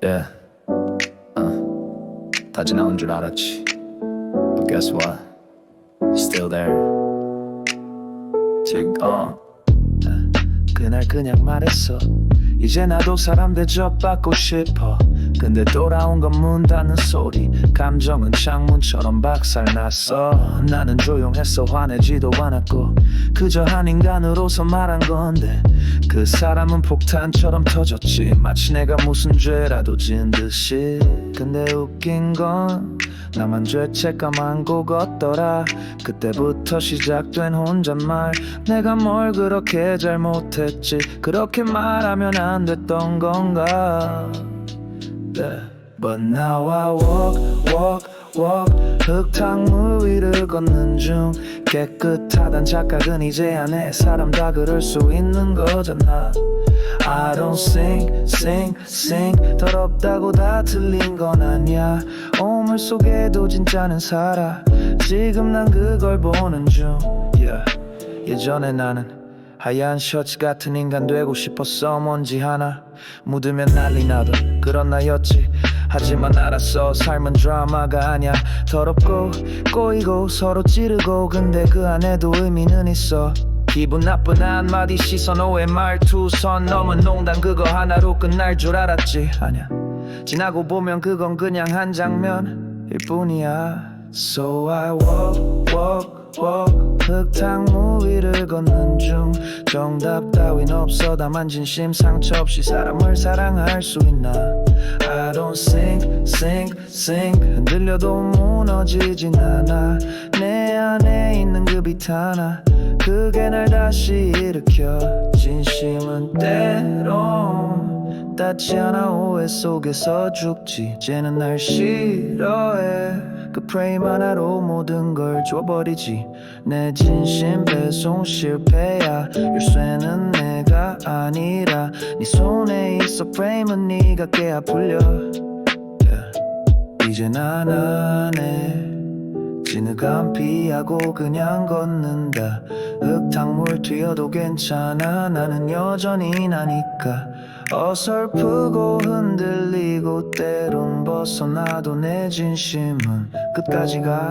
Yeah. 어. 다 지나온 줄 알았지. But guess what? Still there. 지금 어. 그날 그냥 말했어. 이제 나도 사람 대접받고 싶어. 근데 돌아온 건 문 닫는 소리. 감정은 창문처럼 박살났어. 나는 조용했어 화내지도 않았고. 그저 한 인간으로서 말한 건데. 그 사람은 폭탄처럼 터졌지. 마치 내가 무슨 죄라도 지은 듯이. 근데 웃긴 건 나만 죄책감 안고 걷더라. 그때부터 시작된 혼잣말. 내가 뭘 그렇게 잘못했지. 그렇게 말하면 안 됐던 건가. 네. But now I walk, walk, walk. 흙탕물 위를 걷는 중. 깨끗하단 착각은 이제야 내 사람 다 그럴 수 있는 거잖아. I don't sing, sing, sing. 더럽다고 다 틀린 건 아니야. 오물 속에도 진짜는 살아. 지금 난 그걸 보는 중. Yeah. 예전에 나는 하얀 셔츠 같은 인간 되고 싶었어. 먼지 하나? 묻으면 난리 나던 그런 나였지. 하지만 알았어. 삶은 드라마가 아니야. 더럽고 꼬이고 서로 찌르고. 근데 그 안에도 의미는 있어. 기분 나쁜 한마디 시선 오해 말투 선. 넘은 농담 그거 하나로 끝날 줄 알았지. 아니야. 지나고 보면 그건 그냥 한 장면일 뿐이야. So I walk walk walk 흙탕물 위를 걷는 중. 정답 따윈 없어. 다만 진심 상처 없이 사람을 사랑할 수 있나? I don't sing sing sing 흔들려도 무너지진 않아. 내 안에 있는 그 빛 하나? 그게 날 다시 일으켜. 진심 닿지 않아 오해 속에서 죽지. 쟤는 날 싫어해. 그 프레임 하나로 모든 걸 줘버리지. 내 진심 배송 실패야. 열쇠는 내가 아니라. 네 손에 있어 프레임은 네가 깨야 풀려. Yeah. 이제 난 안해 진흙안 피하고 그냥 걷는다. 흙탕물 튀어도 괜찮아. 나는 여전히 나니까 어설프고 흔들리고 때론 벗어나도 내 진심은 끝까지 가.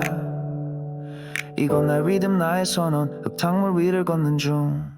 이건 날 리듬 나의 선언 흙탕물 위를 걷는 중